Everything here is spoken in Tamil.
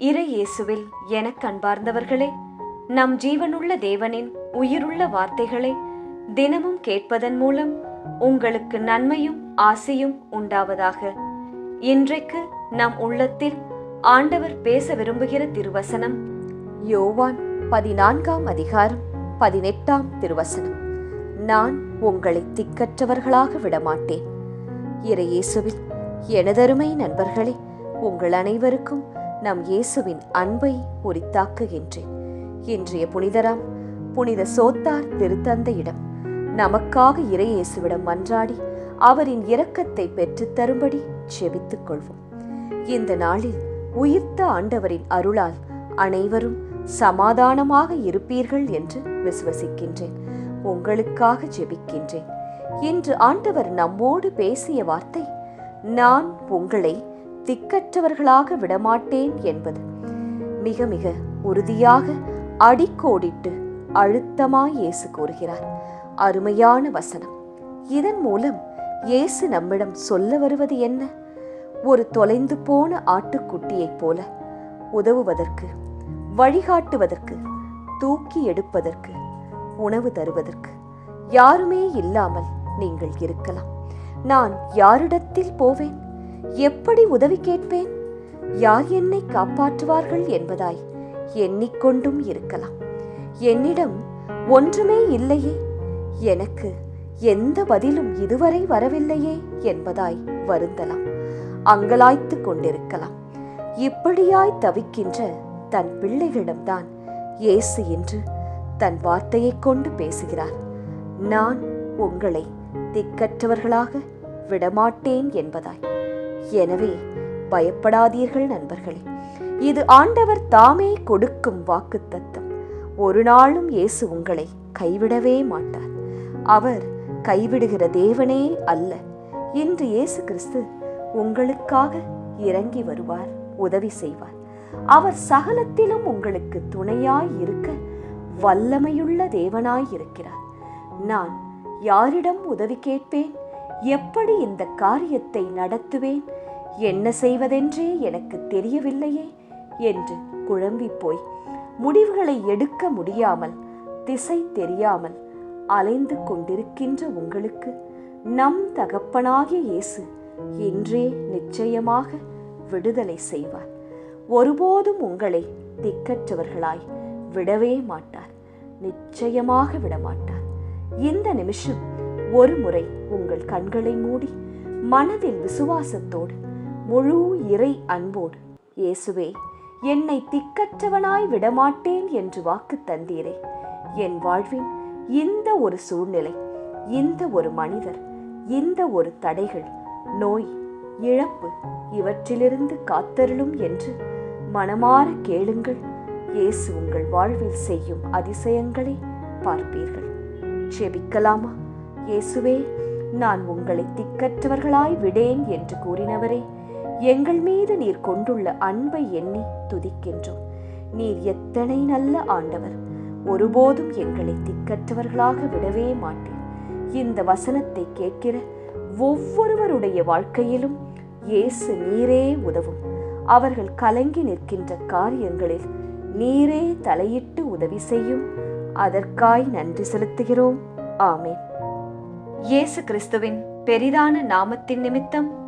இறை இயேசுவில் எனக் அன்பார்ந்தவர்களே நம் ஜீவனுள்ள தேவனின் உயிருள்ள வார்த்தைகளை தினமும் கேட்பதன் மூலம் உங்களுக்கு நன்மையும் ஆசையும் உண்டாவதாக. இன்றைக்கு நம் உள்ளத்தில் ஆண்டவர் பேச விரும்புகிற திருவசனம் யோவான் பதினான்காம் அதிகாரம் பதினெட்டாம் திருவசனம். நான் உங்களை திக்கற்றவர்களாக விடமாட்டேன். இறையேசுவில் எனதருமை நண்பர்களே உங்கள் அனைவருக்கும் நம் இயேசுவின் அன்பை உரித்தாக்குகின்றேன். இன்றைய புனிதராம் புனித சோத்தார் திருத்தந்தையிடம் நமக்காக இறையேசுவிடம் மன்றாடி அவரின் இரக்கத்தை பெற்றுத் தரும்படி செபித்துக் கொள்வோம். இந்த நாளில் உயிர்த்த ஆண்டவரின் அருளால் அனைவரும் சமாதானமாக இருப்பீர்கள் என்று விசுவசிக்கின்றேன். உங்களுக்காக ஜெபிக்கின்றேன். இன்று ஆண்டவர் நம்மோடு பேசிய வார்த்தை நான் உங்களை திக்கற்றவர்களாக விடமாட்டேன் என்பது. மிக மிக உறுதியாக அடிக்கோடிட்டு அழுத்தமாய் இயேசு கூறுகிறார். அருமையான வசனம். இதன் மூலம் இயேசு நம்மிடம் சொல்ல வருவது என்ன? ஒரு தொலைந்து போன ஆட்டுக்குட்டியைப் போல உதவுவதற்கு வழிகாட்டுவதற்கு தூக்கி எடுப்பதற்கு உணவு தருவதற்கு யாருமே இல்லாமல் நீங்கள் இருக்கலாம். நான் யாரிடத்தில் போவேன்? எப்படி உதவி கேட்பேன்? யார் என்னை காப்பாற்றுவார்கள் என்பதாய் எண்ணிக்கொண்டும் இருக்கலாம். என்னிடம் ஒன்றுமே இல்லையே. எனக்கு எந்த பதிலும் இதுவரை வரவில்லையே என்பதாய் வருந்தலாம். அங்கலாய்த்து கொண்டிருக்கலாம். இப்படியாய் தவிக்கின்ற தன் பிள்ளைகளிடம்தான் இயேசு என்று தன் வார்த்தையைக் கொண்டு பேசுகிறார். நான் உங்களை திக்கற்றவர்களாக விடமாட்டேன் என்பதாய். எனவே பயப்படாதீர்கள் நண்பர்களே. இது ஆண்டவர் தாமே கொடுக்கும் வாக்குத்தத்தம். ஒரு நாளும் இயேசு உங்களை கைவிடவே மாட்டார். அவர் கைவிடுகிற தேவனே அல்ல. இன்று இயேசு கிறிஸ்து உங்களுக்காக இறங்கி வருவார் உதவி செய்வார். அவர் சகலத்திலும் உங்களுக்கு துணையாய் இருக்க வல்லமையுள்ள தேவனாய் இருக்கிறார். நான் யாரிடம் உதவி கேட்பேன்? எப்படி இந்த காரியத்தை நடத்துவேன்? என்ன செய்வதென்றே எனக்கு தெரியவில்லையே என்று குழம்பிப் போய். முடிவுகளை எடுக்க முடியாமல் திசை தெரியாமல் அலைந்து கொண்டிருக்கின்ற உங்களுக்கு நம் தகப்பனாகிய இயேசு இன்றே நிச்சயமாக விடுதலை செய்வார். ஒருபோதும் உங்களை திக்கற்றவர்களாய் விடவே மாட்டார். நிச்சயமாக விடமாட்டார். இந்த நிமிஷம் ஒரு முறை உங்கள் கண்களை மூடி மனதில் விசுவாசத்தோடு முழு இறை அன்போடு இயேசுவே என்னை திக்கற்றவனாய் விடமாட்டேன் என்று வாக்கு தந்தீரே. என் வாழ்வின் இந்த ஒரு சூழ்நிலை இந்த ஒரு மனிதர் இந்த ஒரு தடைகள் நோய் இழப்பு இவற்றிலிருந்து காத்தருளும் என்று மனமாற கேளுங்கள். இயேசு உங்கள் வாழ்வில் செய்யும் அதிசயங்களை பார்ப்பீர்கள். செபிக்கலாமா இயேசுவே நான் உங்களை திக்கற்றவர்களாய் விடேன் என்று கூறினவரே எங்கள் மீது நீர் கொண்டுள்ள அன்பை எண்ணி துதிக்கின்றோம். நீர் எத்தனை நல்ல ஆண்டவர். ஒருபோதும் எங்களை திக்கற்றவர்களாக விடவே மாட்டேன் இந்த வசனத்தை கேட்கிற ஒவ்வொருவருடைய வாழ்க்கையிலும் இயேசு நீரே உதவும். அவர்கள் கலங்கி நிற்கின்ற காரியங்களில் நீரே தலையிட்டு உதவி செய்யும். அதற்காய் நன்றி செலுத்துகிறோம். ஆமேன். இயேசு கிறிஸ்துவின் பெரிதான நாமத்தின் நிமித்தம்